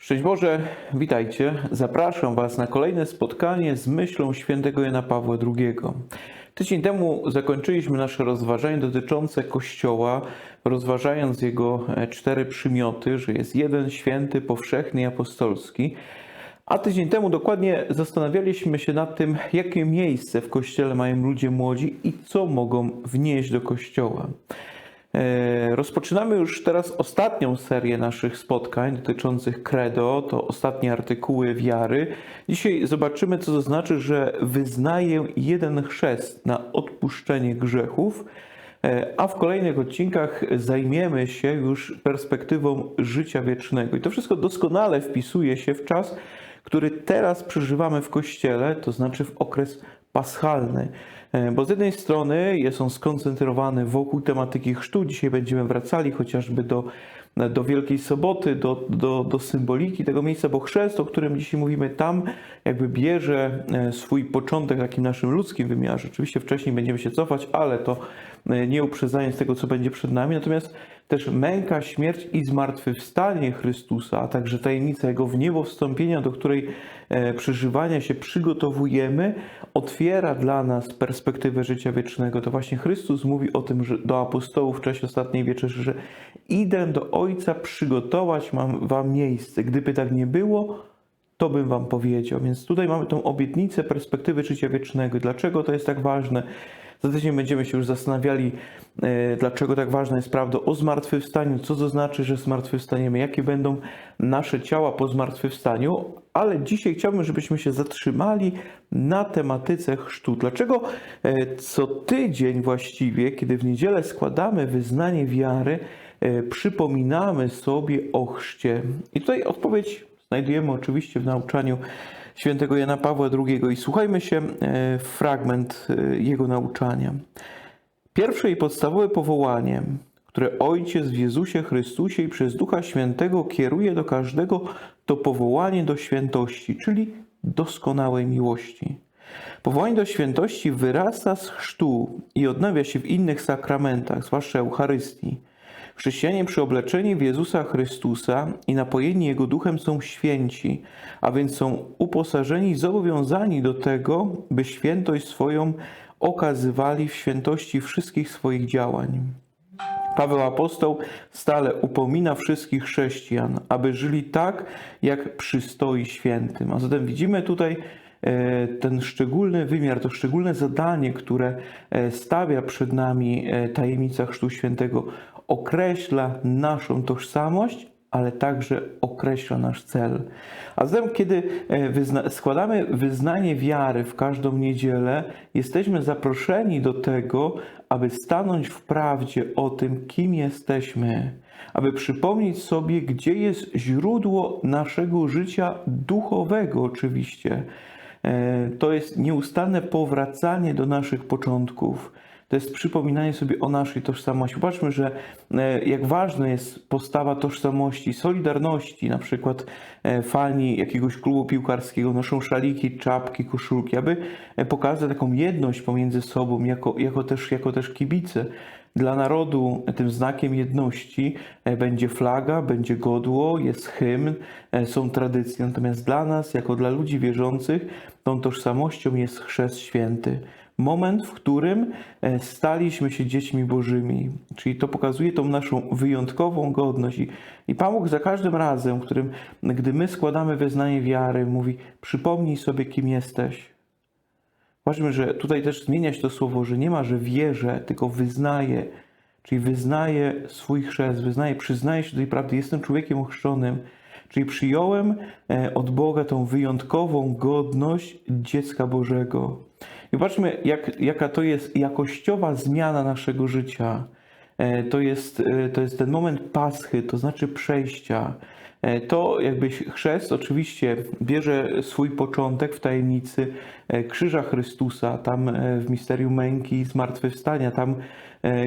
Szczęść Boże, witajcie. Zapraszam Was na kolejne spotkanie z myślą świętego Jana Pawła II. Tydzień temu zakończyliśmy nasze rozważanie dotyczące Kościoła, rozważając jego e, cztery przymioty, że jest jeden święty, powszechny i apostolski. A tydzień temu dokładnie zastanawialiśmy się nad tym, jakie miejsce w Kościele mają ludzie młodzi i co mogą wnieść do Kościoła. E, Rozpoczynamy już teraz ostatnią serię naszych spotkań dotyczących credo, to ostatnie artykuły wiary. Dzisiaj zobaczymy, co to znaczy, że wyznaję jeden chrzest na odpuszczenie grzechów, e, a w kolejnych odcinkach zajmiemy się już perspektywą życia wiecznego. I to wszystko doskonale wpisuje się w czas, który teraz przeżywamy w Kościele, to znaczy w okres paschalny. E, Bo z jednej strony jest on skoncentrowany wokół tematyki chrztu. Dzisiaj będziemy wracali chociażby do, do Wielkiej Soboty, do, do, do symboliki tego miejsca, bo chrzest, o którym dzisiaj mówimy, tam jakby bierze e, swój początek w takim naszym ludzkim wymiarze. Oczywiście wcześniej będziemy się cofać, ale to nie uprzedzając tego, co będzie przed nami. Natomiast też męka, śmierć i zmartwychwstanie Chrystusa, a także tajemnica Jego w niebo wstąpienia, do której e, przeżywania się przygotowujemy, otwiera dla nas perspektywę życia wiecznego. To właśnie Chrystus mówi o tym że do apostołów w czasie ostatniej wieczerzy, że idę do Ojca przygotować mam wam miejsce. Gdyby tak nie było, to bym wam powiedział. Więc tutaj mamy tą obietnicę perspektywy życia wiecznego. Dlaczego to jest tak ważne? Za tydzień będziemy się już zastanawiali, e, dlaczego tak ważna jest prawda o zmartwychwstaniu, co to znaczy, że zmartwychwstaniemy, jakie będą nasze ciała po zmartwychwstaniu, ale dzisiaj chciałbym, żebyśmy się zatrzymali na tematyce chrztu. Dlaczego e, co tydzień właściwie, kiedy w niedzielę składamy wyznanie wiary, e, przypominamy sobie o chrzcie? I tutaj odpowiedź znajdujemy oczywiście w nauczaniu świętego Jana Pawła II i słuchajmy się e, fragment e, jego nauczania. Pierwsze i podstawowe powołanie, które Ojciec w Jezusie Chrystusie i przez Ducha Świętego kieruje do każdego, to powołanie do świętości, czyli doskonałej miłości. Powołanie do świętości wyrasta z chrztu i odnawia się w innych sakramentach, zwłaszcza Eucharystii. Chrześcijanie przyobleczeni w Jezusa Chrystusa i napojeni Jego duchem są święci, a więc są uposażeni i zobowiązani do tego, by świętość swoją okazywali w świętości wszystkich swoich działań. Paweł apostoł stale upomina wszystkich chrześcijan, aby żyli tak, jak przystoi świętym. A zatem widzimy tutaj e, ten szczególny wymiar, to szczególne zadanie, które e, stawia przed nami e, tajemnica Chrztu Świętego, określa naszą tożsamość, ale także określa nasz cel. A zatem, kiedy e, wyzna- składamy wyznanie wiary w każdą niedzielę, jesteśmy zaproszeni do tego, aby stanąć w prawdzie o tym, kim jesteśmy, aby przypomnieć sobie, gdzie jest źródło naszego życia duchowego, oczywiście. E, To jest nieustanne powracanie do naszych początków. To jest przypominanie sobie o naszej tożsamości. Zobaczmy, że e, jak ważna jest postawa tożsamości, solidarności. Na przykład e, fani jakiegoś klubu piłkarskiego noszą szaliki, czapki, koszulki, aby e, pokazać taką jedność pomiędzy sobą, jako, jako, też, jako też kibice. Dla narodu tym znakiem jedności e, będzie flaga, będzie godło, jest hymn, e, są tradycje. Natomiast dla nas, jako dla ludzi wierzących, tą tożsamością jest chrzest święty moment, w którym e, staliśmy się dziećmi Bożymi. Czyli to pokazuje tą naszą wyjątkową godność. I, I Pan Bóg za każdym razem, w którym, gdy my składamy wyznanie wiary, mówi: Przypomnij sobie, kim jesteś. Zobaczmy, że tutaj też zmienia się to słowo, że nie ma, że wierzę, tylko wyznaję. Czyli wyznaję swój chrzest, wyznaję, przyznaję się do tej prawdy, jestem człowiekiem ochrzczonym. Czyli przyjąłem e, od Boga tą wyjątkową godność dziecka Bożego. I patrzmy, jak, jaka to jest jakościowa zmiana naszego życia. E, To jest, e, to jest ten moment paschy, to znaczy przejścia. E, To jakby chrzest oczywiście bierze swój początek w tajemnicy e, krzyża Chrystusa, tam e, w misterium męki i zmartwychwstania, tam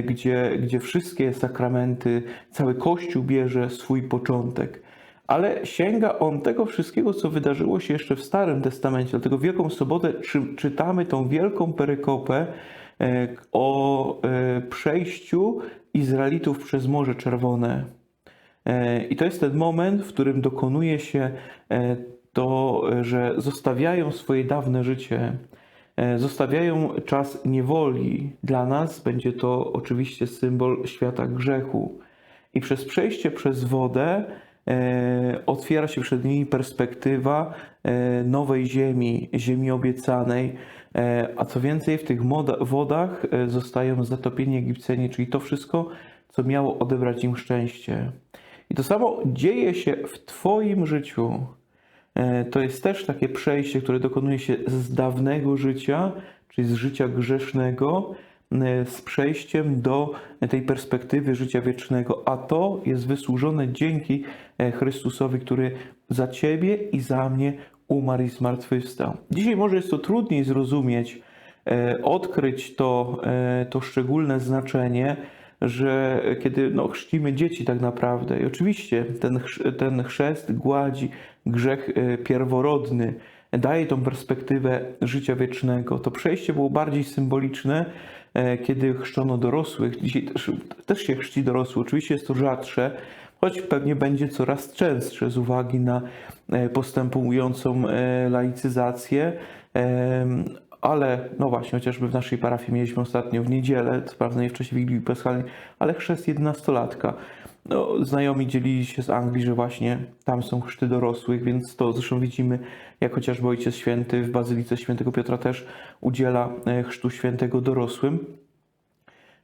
gdzie, gdzie wszystkie sakramenty, cały Kościół bierze swój początek ale sięga on tego wszystkiego, co wydarzyło się jeszcze w Starym Testamencie. Dlatego Wielką Sobotę czy, czytamy tą wielką perykopę o przejściu Izraelitów przez Morze Czerwone. E, I to jest ten moment, w którym dokonuje się e, to, że zostawiają swoje dawne życie, e, zostawiają czas niewoli. Dla nas będzie to oczywiście symbol świata grzechu. I przez przejście przez wodę otwiera się przed nimi perspektywa nowej ziemi, ziemi obiecanej. A co więcej, w tych wodach zostają zatopieni Egipcjanie, czyli to wszystko, co miało odebrać im szczęście. I to samo dzieje się w Twoim życiu. E, To jest też takie przejście, które dokonuje się z dawnego życia, czyli z życia grzesznego, e, z przejściem do tej perspektywy życia wiecznego, a to jest wysłużone dzięki e, Chrystusowi, który za Ciebie i za mnie umarł i zmartwychwstał. Dzisiaj może jest to trudniej zrozumieć, odkryć to, to szczególne znaczenie, że kiedy no, chrzcimy dzieci tak naprawdę, i oczywiście ten, ten chrzest gładzi grzech e, pierworodny, daje tą perspektywę życia wiecznego. To przejście było bardziej symboliczne, e, kiedy chrzczono dorosłych. Dzisiaj też, też się chrzci dorosłych. Oczywiście jest to rzadsze, choć pewnie będzie coraz częstsze z uwagi na e, postępującą laicyzację. Ale no właśnie, chociażby w naszej parafii mieliśmy ostatnio w niedzielę, co prawda nie w czasie Wigilii Paschalnej, ale chrzest 11-latka. No, znajomi dzielili się z Anglii, że właśnie tam są chrzty dorosłych, więc to zresztą widzimy, jak chociażby Ojciec Święty w Bazylice Świętego Piotra też udziela e, chrztu świętego dorosłym.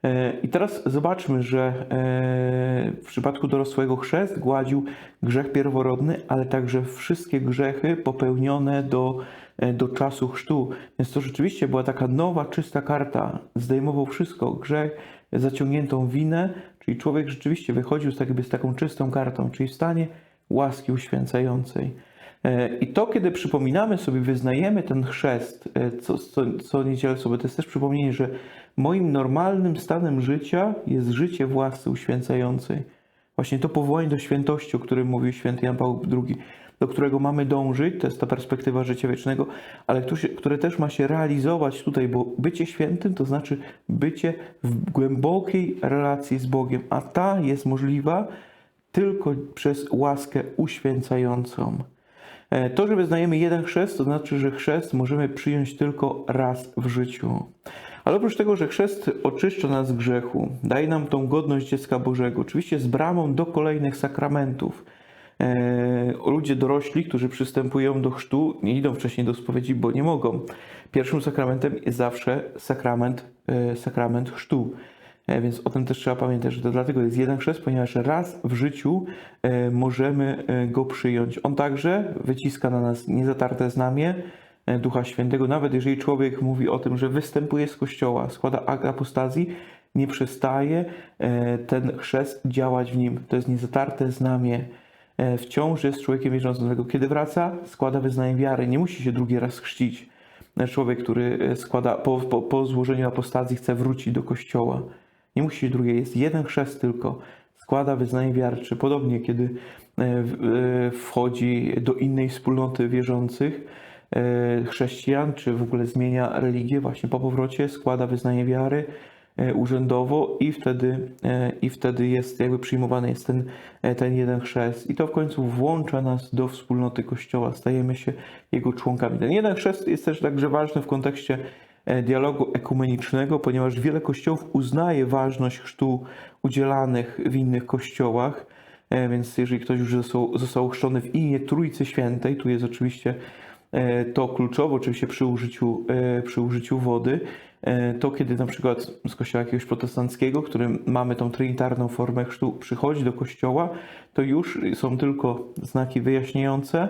E, I teraz zobaczmy, że e, w przypadku dorosłego chrzest gładził grzech pierworodny, ale także wszystkie grzechy popełnione do, do czasu chrztu. Więc to rzeczywiście była taka nowa, czysta karta. Zdejmował wszystko, grzech, zaciągniętą winę, czyli człowiek rzeczywiście wychodził z, tak, z taką czystą kartą, czyli w stanie łaski uświęcającej. E, I to, kiedy przypominamy sobie, wyznajemy ten chrzest, e, co, co, co niedzielę sobie, to jest też przypomnienie, że moim normalnym stanem życia jest życie w uświęcającej. Właśnie to powołanie do świętości, o którym mówił święty Jan Paweł II, do którego mamy dążyć, to jest ta perspektywa życia wiecznego, ale które, też ma się realizować tutaj, bo bycie świętym to znaczy bycie w głębokiej relacji z Bogiem, a ta jest możliwa tylko przez łaskę uświęcającą. E, To, że wyznajemy jeden chrzest, to znaczy, że chrzest możemy przyjąć tylko raz w życiu. Ale oprócz tego, że chrzest oczyszcza nas z grzechu, daje nam tą godność dziecka Bożego, oczywiście z bramą do kolejnych sakramentów. E, Ludzie dorośli, którzy przystępują do chrztu, nie idą wcześniej do spowiedzi, bo nie mogą. Pierwszym sakramentem jest zawsze sakrament, e, sakrament chrztu. E, Więc o tym też trzeba pamiętać, że to dlatego jest jeden chrzest, ponieważ raz w życiu możemy go przyjąć. On także wyciska na nas niezatarte znamie Ducha Świętego. Nawet jeżeli człowiek mówi o tym, że występuje z kościoła, składa akt apostazji, nie przestaje ten chrzest działać w nim. To jest niezatarte znamie. E, Wciąż jest człowiekiem wierzącym. Kiedy wraca, składa wyznanie wiary. Nie musi się drugi raz chrzcić. Człowiek, który e, składa po, po, po złożeniu apostazji, chce wrócić do kościoła. Nie musi się drugie, jest jeden chrzest tylko. Składa wyznanie wiary. Czy podobnie, kiedy e, w- e, wchodzi do innej wspólnoty wierzących, e, chrześcijan, czy w ogóle zmienia religię, właśnie po powrocie składa wyznanie wiary e, urzędowo i wtedy, e, i wtedy jest jakby przyjmowany jest ten, e, ten jeden chrzest. I to w końcu włącza nas do wspólnoty Kościoła, stajemy się jego członkami. Ten jeden chrzest jest też także ważny w kontekście e, dialogu ekumenicznego, ponieważ wiele kościołów uznaje ważność chrztu udzielanych w innych kościołach. E, Więc jeżeli ktoś już został, został chrzczony w imię Trójcy Świętej, tu jest oczywiście e, to kluczowe, oczywiście przy użyciu, e, przy użyciu wody, e, to kiedy na przykład z kościoła jakiegoś protestanckiego, którym mamy tą trinitarną formę chrztu, przychodzi do kościoła, to już są tylko znaki wyjaśniające,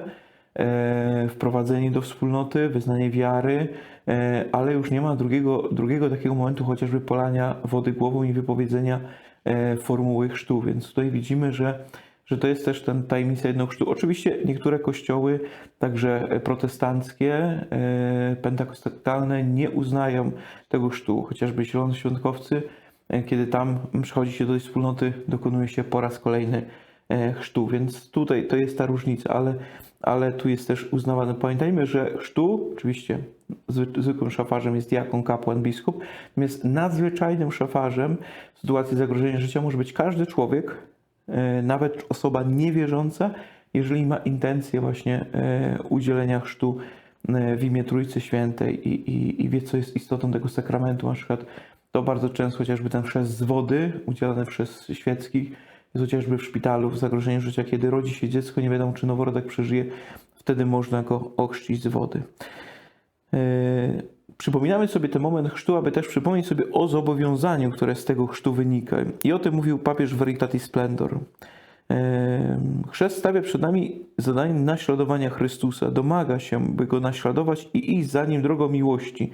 e, wprowadzenie do wspólnoty, wyznanie wiary, e, ale już nie ma drugiego, drugiego takiego momentu, chociażby polania wody głową i wypowiedzenia e, formuły chrztu. Więc tutaj widzimy, że, że to jest też ten tajemnica jednego chrztu. Oczywiście niektóre kościoły, także protestanckie, e, pentakostalne, nie uznają tego chrztu, chociażby zielonoświątkowcy, e, kiedy tam przychodzi się do tej wspólnoty, dokonuje się po raz kolejny e, chrztu, więc tutaj to jest ta różnica, ale, ale tu jest też uznawane. Pamiętajmy, że chrztu, oczywiście zwy- zwykłym szafarzem jest diakon, kapłan, biskup, natomiast nadzwyczajnym szafarzem w sytuacji zagrożenia życia może być każdy człowiek, nawet osoba niewierząca, jeżeli ma intencję właśnie e, udzielenia chrztu e, w imię Trójcy Świętej i, i, i wie, co jest istotą tego sakramentu, na przykład to bardzo często chociażby ten chrzest z wody udzielany przez świeckich jest chociażby w szpitalu w zagrożeniu życia, kiedy rodzi się dziecko, nie wiadomo czy noworodek przeżyje, wtedy można go ochrzcić z wody. Przypominamy sobie ten moment chrztu, aby też przypomnieć sobie o zobowiązaniu, które z tego chrztu wynika. I o tym mówił papież Veritatis Splendor. Yy, Chrzest stawia przed nami zadanie naśladowania Chrystusa. Domaga się, by go naśladować i iść za nim drogą miłości,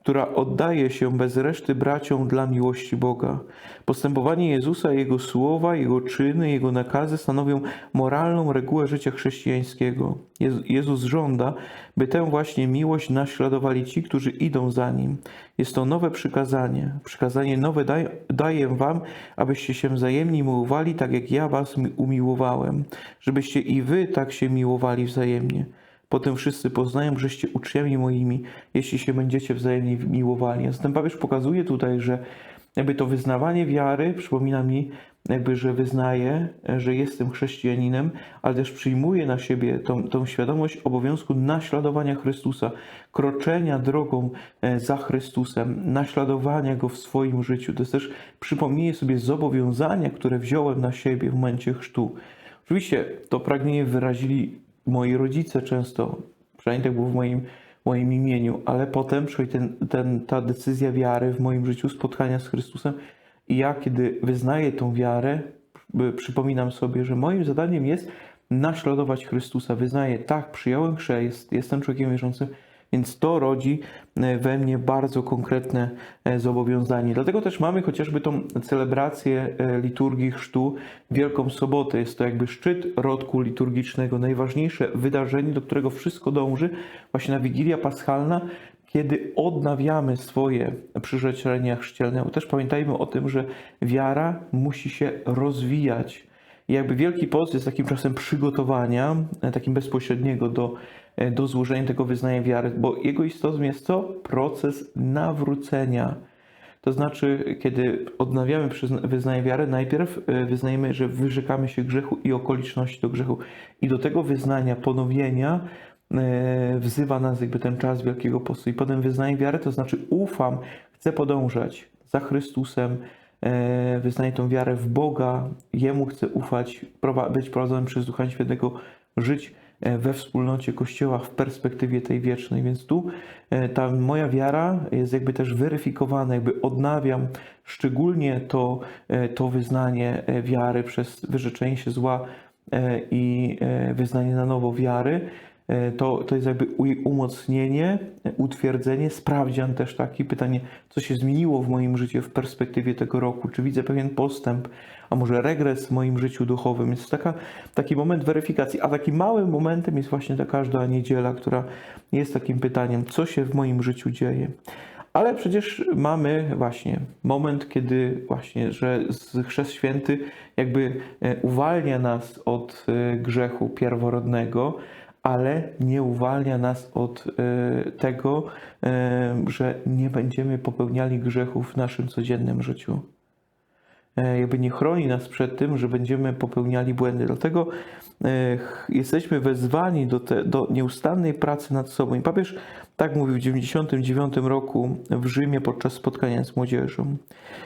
która oddaje się bez reszty braciom dla miłości Boga. Postępowanie Jezusa, Jego słowa, Jego czyny, Jego nakazy stanowią moralną regułę życia chrześcijańskiego. Jezu- Jezus żąda, by tę właśnie miłość naśladowali ci, którzy idą za Nim. Jest to nowe przykazanie. Przykazanie nowe daj, daję wam, abyście się wzajemnie miłowali, tak jak ja was mi- umiłowałem, żebyście i wy tak się miłowali wzajemnie. Potem wszyscy poznają, żeście uczniami moimi, jeśli się będziecie wzajemnie miłowali. A zatem papież pokazuje tutaj, że jakby to wyznawanie wiary przypomina mi, jakby, że wyznaję, że jestem chrześcijaninem, ale też przyjmuję na siebie tą, tą świadomość obowiązku naśladowania Chrystusa, kroczenia drogą e, za Chrystusem, naśladowania Go w swoim życiu. To jest też przypomnienie sobie zobowiązania, które wziąłem na siebie w momencie chrztu. Oczywiście to pragnienie wyrazili moi rodzice często, przynajmniej tak było w moim, moim imieniu, ale potem przychodzi ten, ten, ta decyzja wiary w moim życiu, spotkania z Chrystusem i ja, kiedy wyznaję tą wiarę, przypominam sobie, że moim zadaniem jest naśladować Chrystusa. Wyznaję, tak, przyjąłem chrzest, jestem człowiekiem wierzącym, więc to rodzi e, we mnie bardzo konkretne e, zobowiązanie. Dlatego też mamy chociażby tą celebrację e, liturgii chrztu Wielką Sobotę. Jest to jakby szczyt rodku liturgicznego, najważniejsze wydarzenie, do którego wszystko dąży, właśnie na Wigilia Paschalna, kiedy odnawiamy swoje przyrzeczenia chrzcielne. Też pamiętajmy o tym, że wiara musi się rozwijać. I jakby Wielki Post jest takim czasem przygotowania, takim bezpośredniego do, do złożenia tego wyznania wiary, bo jego istotą jest co? Proces nawrócenia. To znaczy, kiedy odnawiamy wyznanie wiary, najpierw e, wyznajemy, że wyrzekamy się grzechu i okoliczności do grzechu. I do tego wyznania, ponowienia e, wzywa nas jakby ten czas Wielkiego Postu. I potem wyznaję wiarę, to znaczy ufam, chcę podążać za Chrystusem, e, wyznaję tą wiarę w Boga, Jemu chcę ufać, być prowadzonym przez Ducha Świętego, żyć e, we wspólnocie Kościoła w perspektywie tej wiecznej. Więc tu e, ta moja wiara jest jakby też weryfikowana, jakby odnawiam szczególnie to, e, to wyznanie e, wiary przez wyrzeczenie się zła e, i e, wyznanie na nowo wiary. E, To, to jest jakby umocnienie, utwierdzenie, sprawdzian też taki, pytanie, co się zmieniło w moim życiu w perspektywie tego roku, czy widzę pewien postęp, a może regres w moim życiu duchowym. Jest taka, taki moment weryfikacji, a takim małym momentem jest właśnie ta każda niedziela, która jest takim pytaniem, co się w moim życiu dzieje. Ale przecież mamy właśnie moment, kiedy właśnie, że Chrzest Święty jakby e, uwalnia nas od e, grzechu pierworodnego, ale nie uwalnia nas od e, tego, e, że nie będziemy popełniali grzechów w naszym codziennym życiu. E, Jakby nie chroni nas przed tym, że będziemy popełniali błędy. Dlatego jesteśmy wezwani do, te, do nieustannej pracy nad sobą. I papież tak mówił w 99 roku w Rzymie podczas spotkania z młodzieżą.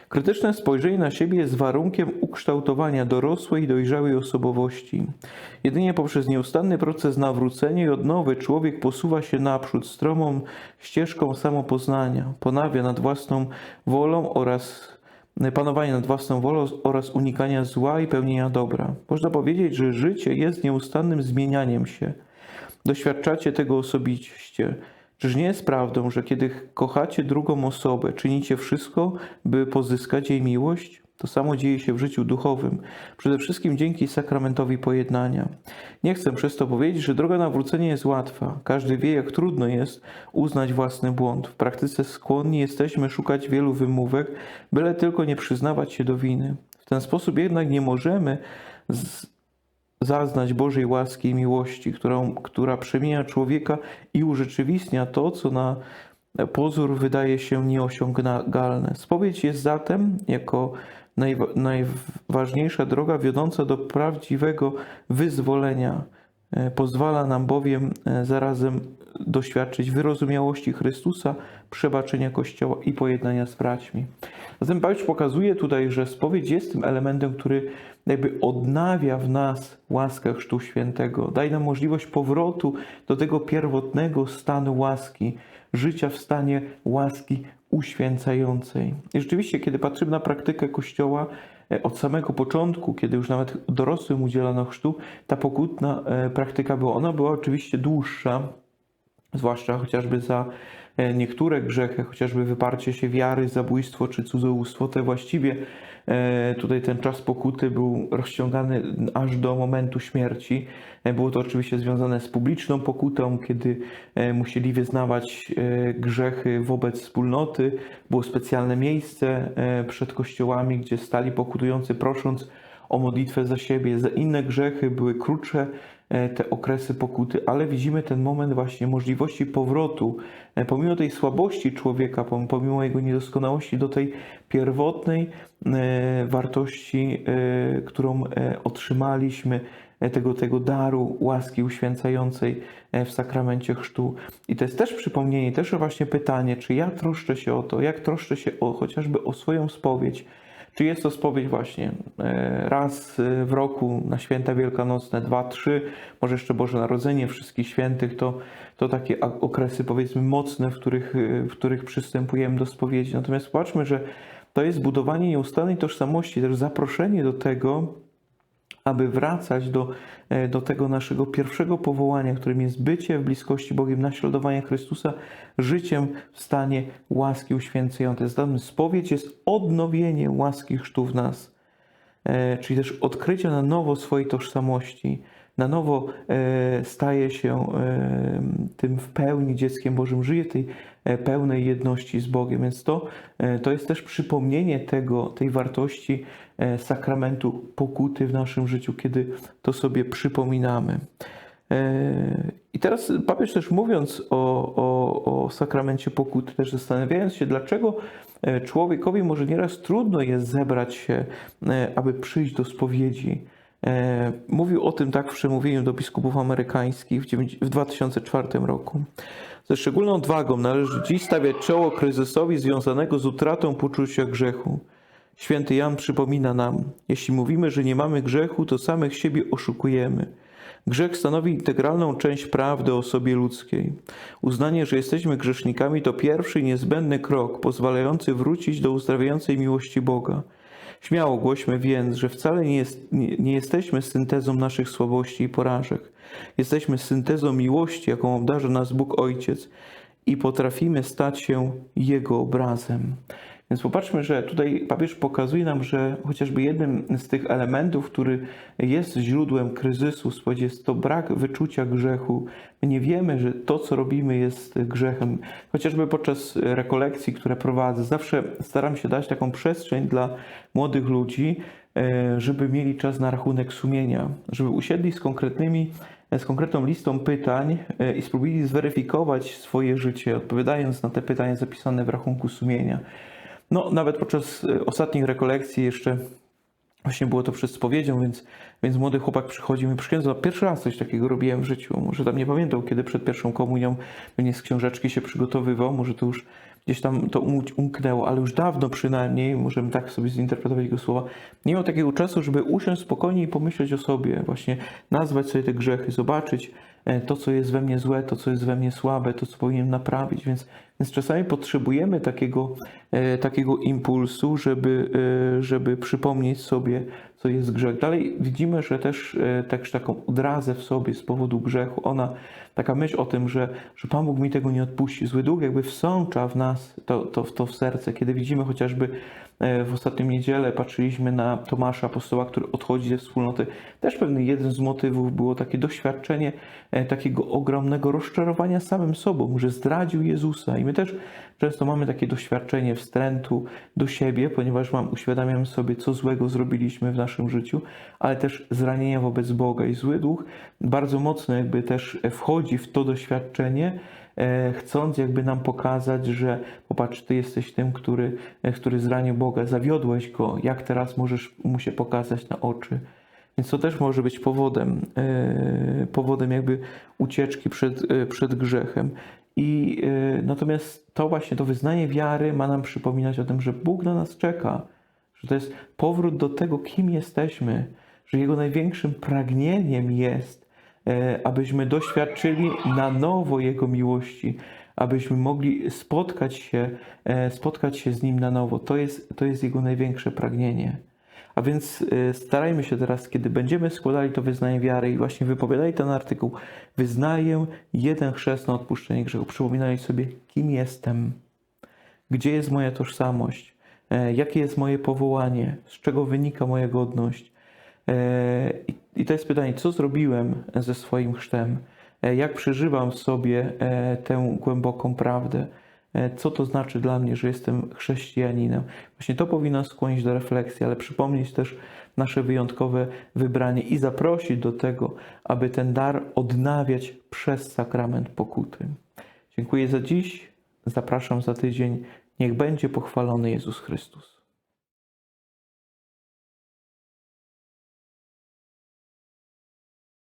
Krytyczne spojrzenie na siebie jest warunkiem ukształtowania dorosłej dojrzałej osobowości. Jedynie poprzez nieustanny proces nawrócenia i odnowy człowiek posuwa się naprzód stromą ścieżką samopoznania, ponawia nad własną wolą oraz panowanie nad własną wolą oraz unikania zła i pełnienia dobra. Można powiedzieć, że życie jest nieustannym zmienianiem się. Doświadczacie tego osobiście. Czyż nie jest prawdą, że kiedy kochacie drugą osobę, czynicie wszystko, by pozyskać jej miłość? To samo dzieje się w życiu duchowym, przede wszystkim dzięki sakramentowi pojednania. Nie chcę przez to powiedzieć, że droga nawrócenia jest łatwa. Każdy wie, jak trudno jest uznać własny błąd. W praktyce skłonni jesteśmy szukać wielu wymówek, byle tylko nie przyznawać się do winy. W ten sposób jednak nie możemy zaznać Bożej łaski i miłości, którą, która przemienia człowieka i urzeczywistnia to, co na pozór wydaje się nieosiągalne. Spowiedź jest zatem, jako najwa- najważniejsza droga wiodąca do prawdziwego wyzwolenia. E, Pozwala nam bowiem e, zarazem doświadczyć wyrozumiałości Chrystusa, przebaczenia Kościoła i pojednania z braćmi. Zatem Paweł pokazuje tutaj, że spowiedź jest tym elementem, który jakby odnawia w nas łaskę Chrztu Świętego. Daje nam możliwość powrotu do tego pierwotnego stanu łaski, życia w stanie łaski uświęcającej. I rzeczywiście, kiedy patrzymy na praktykę Kościoła, e, od samego początku, kiedy już nawet dorosłym udzielano chrztu, ta pokutna e, praktyka była. Ona była oczywiście dłuższa, zwłaszcza chociażby za niektóre grzechy, chociażby wyparcie się wiary, zabójstwo czy cudzołóstwo, te właściwie e, tutaj ten czas pokuty był rozciągany aż do momentu śmierci. E, Było to oczywiście związane z publiczną pokutą, kiedy e, musieli wyznawać e, grzechy wobec wspólnoty. Było specjalne miejsce e, przed kościołami, gdzie stali pokutujący, prosząc o modlitwę za siebie. Za inne grzechy były krótsze e, te okresy pokuty, ale widzimy ten moment właśnie możliwości powrotu, e, pomimo tej słabości człowieka, pom- pomimo jego niedoskonałości, do tej pierwotnej e, wartości, e, którą e, otrzymaliśmy, e, tego, tego daru łaski uświęcającej e, w sakramencie chrztu. I to jest też przypomnienie, też właśnie pytanie, czy ja troszczę się o to, jak troszczę się o, chociażby o swoją spowiedź, czy jest to spowiedź właśnie e, raz e, w roku na święta wielkanocne, dwa, trzy, może jeszcze Boże Narodzenie, wszystkich świętych, to, to takie okresy powiedzmy mocne, w których, e, w których przystępujemy do spowiedzi. Natomiast patrzmy, że to jest budowanie nieustannej tożsamości, też zaproszenie do tego, aby wracać do, e, do tego naszego pierwszego powołania, którym jest bycie w bliskości Bogiem, naśladowanie Chrystusa, życiem w stanie łaski uświęcającej. Zatem spowiedź jest odnowienie łaski chrztu w nas, e, czyli też odkrycie na nowo swojej tożsamości, na nowo e, staje się tym w pełni dzieckiem Bożym, żyje tej pełnej jedności z Bogiem. Więc to, to jest też przypomnienie tego, tej wartości sakramentu pokuty w naszym życiu, kiedy to sobie przypominamy. E, I teraz papież też mówiąc o, o, o sakramencie pokuty, też zastanawiając się, dlaczego e, człowiekowi może nieraz trudno jest zebrać się, e, aby przyjść do spowiedzi. E, Mówił o tym tak w przemówieniu do biskupów amerykańskich w 2004 roku. Ze szczególną odwagą należy dziś stawiać czoło kryzysowi związanego z utratą poczucia grzechu. Święty Jan przypomina nam, jeśli mówimy, że nie mamy grzechu, to samych siebie oszukujemy. Grzech stanowi integralną część prawdy o sobie ludzkiej. Uznanie, że jesteśmy grzesznikami, to pierwszy niezbędny krok pozwalający wrócić do uzdrawiającej miłości Boga. Śmiało głośmy więc, że wcale nie, jest, nie, nie jesteśmy syntezą naszych słabości i porażek. Jesteśmy syntezą miłości, jaką obdarza nas Bóg Ojciec i potrafimy stać się Jego obrazem. Więc popatrzmy, że tutaj papież pokazuje nam, że chociażby jednym z tych elementów, który jest źródłem kryzysu, w jest to brak wyczucia grzechu. My nie wiemy, że to, co robimy, jest grzechem. Chociażby podczas rekolekcji, które prowadzę, zawsze staram się dać taką przestrzeń dla młodych ludzi, e, żeby mieli czas na rachunek sumienia, żeby usiedli z konkretnymi z konkretną listą pytań e, i spróbowali zweryfikować swoje życie, odpowiadając na te pytania zapisane w rachunku sumienia. No, nawet podczas e, ostatnich rekolekcji jeszcze właśnie było to przed spowiedzią, więc, więc młody chłopak przychodzi i mi przyksiędza, pierwszy raz coś takiego robiłem w życiu. Może tam nie pamiętał, kiedy przed pierwszą komunią pewnie z książeczki się przygotowywał, może to już gdzieś tam to um- umknęło, ale już dawno przynajmniej, możemy tak sobie zinterpretować jego słowa, nie miał takiego czasu, żeby usiąść spokojnie i pomyśleć o sobie, właśnie nazwać sobie te grzechy, zobaczyć to, co jest we mnie złe, to, co jest we mnie słabe, to, co powinienem naprawić, więc, więc czasami potrzebujemy takiego, e, takiego impulsu, żeby, e, żeby przypomnieć sobie, co jest grzech. Dalej widzimy, że też, e, też taką odrazę w sobie z powodu grzechu, ona, taka myśl o tym, że, że Pan Bóg mi tego nie odpuści. Zły duch jakby wsącza w nas to, to, to w serce. Kiedy widzimy chociażby e, w ostatnią niedzielę, patrzyliśmy na Tomasza Apostoła, który odchodzi ze wspólnoty. Też pewny jeden z motywów było takie doświadczenie e, takiego ogromnego rozczarowania samym sobą, że zdradził Jezusa. I my też często mamy takie doświadczenie wstrętu do siebie, ponieważ mam, uświadamiam sobie, co złego zrobiliśmy w naszym życiu, ale też zranienia wobec Boga. I zły duch bardzo mocno jakby też wchodzi w to doświadczenie e, chcąc jakby nam pokazać, że popatrz, ty jesteś tym, który, e, który zranił Boga, zawiodłeś go, jak teraz możesz mu się pokazać na oczy. Więc to też może być powodem, e, powodem jakby ucieczki przed, e, przed grzechem. I e, natomiast to właśnie to wyznanie wiary ma nam przypominać o tym, że Bóg na nas czeka, że to jest powrót do tego, kim jesteśmy, że Jego największym pragnieniem jest, e, abyśmy doświadczyli na nowo Jego miłości, abyśmy mogli spotkać się, e, spotkać się z Nim na nowo. To jest, to jest Jego największe pragnienie. A więc e, starajmy się teraz, kiedy będziemy składali to wyznanie wiary i właśnie wypowiadali ten artykuł, wyznaję jeden chrzest na odpuszczenie grzechu, przypominając sobie, kim jestem, gdzie jest moja tożsamość, e, jakie jest moje powołanie, z czego wynika moja godność. E, I to jest pytanie, co zrobiłem ze swoim chrztem, E, jak przeżywam w sobie e, tę głęboką prawdę, co to znaczy dla mnie, że jestem chrześcijaninem. Właśnie to powinno skłonić do refleksji, ale przypomnieć też nasze wyjątkowe wybranie i zaprosić do tego, aby ten dar odnawiać przez sakrament pokuty. Dziękuję za dziś. Zapraszam za tydzień. Niech będzie pochwalony Jezus Chrystus.